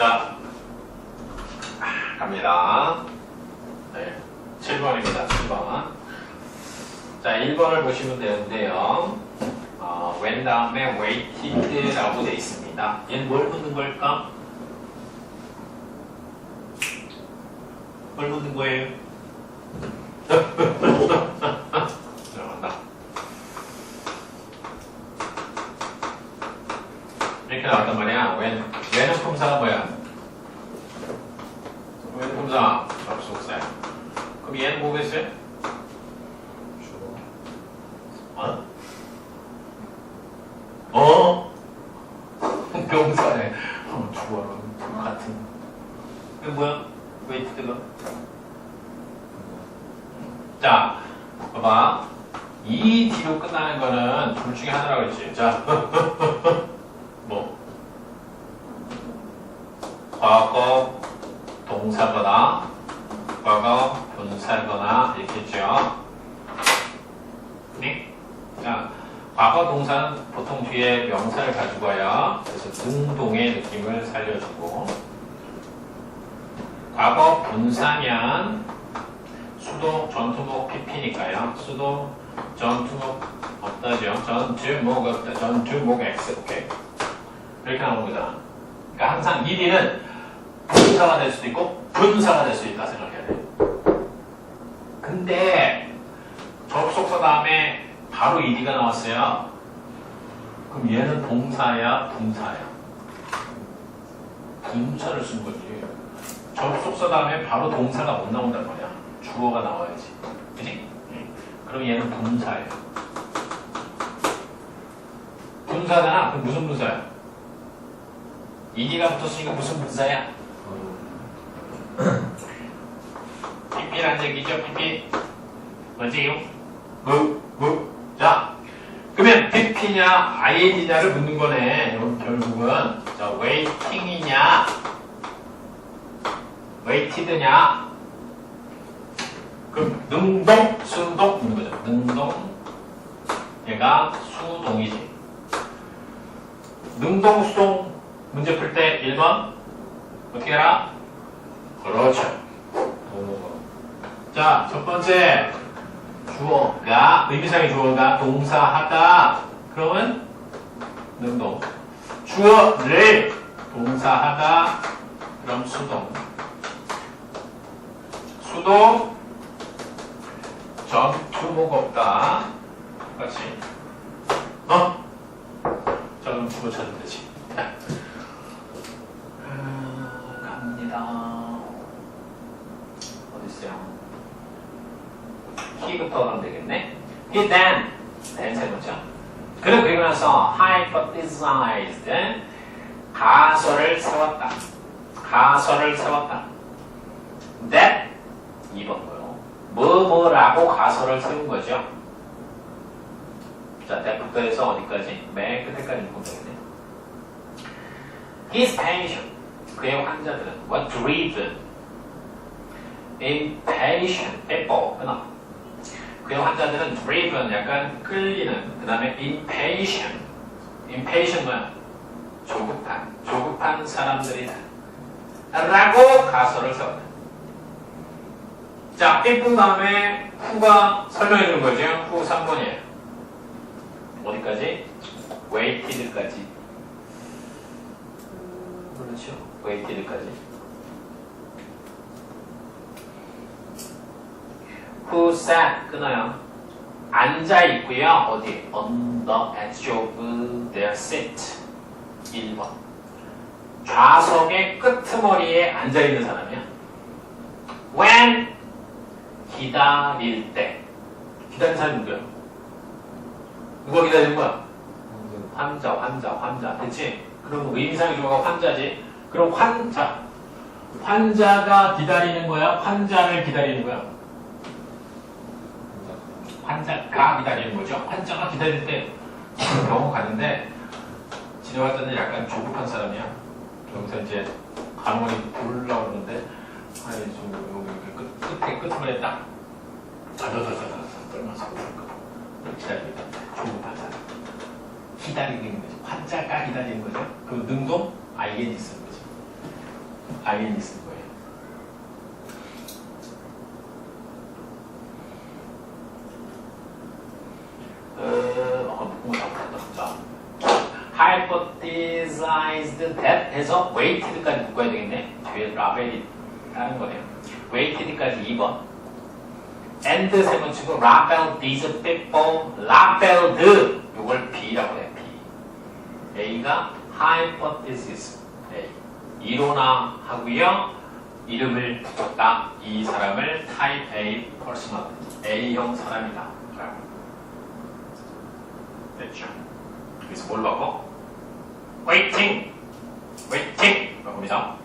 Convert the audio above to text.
자, 아, 갑니다. 네, 7번입니다. 7번. 자, 1번을 보시면 되는데요. 어, when 다음에 weighted라고 되어 있습니다. 얘는 뭘 묻는 걸까? 뭘 묻는 거예요? 들어간다. 이렇게 나왔단 말이야. when, when은 품사가 뭐야? when 품사 접속사야. 그럼 얘는 뭐겠어요? 어? 어? 명사네. 어, 주어는 같은. 이게 뭐야? 웨이트가? 자, 봐봐. 이 뒤로 끝나는 거는 둘 중에 하나라고 했지. 자, 뭐? 과거 동사거나, 과거 분사거나, 이렇게 했죠. 네? 자, 과거 동사는 보통 뒤에 명사를 가지고 와야 그래서 능동의 느낌을 살려주고 과거 분사면 수도 전투목 PP니까요. 수도 전투목 없다죠. 전투목 없다. 전투목 X. 오케이. 이렇게 거잖아. 그러니까 항상 이 뒤는 분사가 될 수도 있고 분사가 될 수 있다 생각해야 돼. 근데 접속사 다음에 바로 ED가 나왔어요. 그럼 얘는 동사야, 분사야? 분사를 쓴 거지. 접속사 다음에 바로 동사가 못 나온단 말이야. 주어가 나와야지. 그지? 응. 그럼 얘는 분사예요. 분사잖아. 그럼 무슨 분사야? ED가 붙었으니까 무슨 분사야? PP란 얘기죠, PP. 뭐지요? 뭐, 뭐. 자, 그러면 PP냐, IN이냐를 묻는 거네. 결국은. 자, 웨이팅이냐, 웨이티드냐. 그럼 능동, 순동 묻는 거죠. 능동. 얘가 수동이지. 능동, 수동 문제 풀 때 1번 어떻게 해라? 그렇죠. 자, 첫 번째. 주어가 의미상의 주어가 동사하다. 그러면 능동. 주어를 동사하다. 그럼 수동. 수동. 전투목 없다. 같이. 어? 자 그럼 주어 찾으면 되지 he부터 가면 되겠네. he then, then 세 번째. 그리고 나서 hypothesized, 가설을 세웠다. 가설을 세웠다. that, 2번 거요. 뭐 뭐라고 가설을 세운 거죠. 자, that부터 해서 어디까지? 맨 끝에까지 보면 되겠네. his patient, 그의 환자들은 were driven, impatient people, 끊어. 그의 환자들은 driven 약간 끌리는 그 다음에 impatient. impatient 뭐야? 조급한 조급한 사람들이다. 라고 가설을 세웠다. 자, 삐뿐 다음에 후가 설명해 주는 거죠. 후 3번이에요. 어디까지? waited까지. 그렇죠. waited까지 who sat 끊어요. 앉아 있고요. 어디? on the edge of their seat. 1번. 좌석의 끄트머리에 앉아 있는 사람이야. when 기다릴 때. 기다리는 사람이 누구야? 누가 기다리는 거야? 환자, 환자, 환자. 그치? 그럼 의미상의 주어가 환자지. 그럼 환자. 환자가 기다리는 거야? 환자를 기다리는 거야? 환자가 기다리는 거죠. 환자가 기다릴 때 병원 가는데 진료할 는 약간 조급한 사람이야. 여기서 이제 간호원이 부르려고 그러는데 아니 좀 여기 끝, 끝에 끝머리에 딱 자자자자자 떨면서 기다리고 있다. 조급한 사람. 기다리고 있는 거지. 환자가 기다리는 거죠. 그 능동 ING 쓰는 거지. 아인이 쓴 거예요. 어, 어, 자, hypothesized that 해서 weighted까지 묶어야 되겠네. 뒤에 라벨이 따는 거네요. weighted까지 2번. and 세번 치고 labeled these people, labeled 이걸 B라고 해요. B. A가 hypothesis, A. 이론화 하고요. 이름을 붙였다. 이 사람을 type A personal, A형 사람이다. 라고. 됐죠? 그래서 뭘 바꿔? Waiting, waiting 바꿉니다.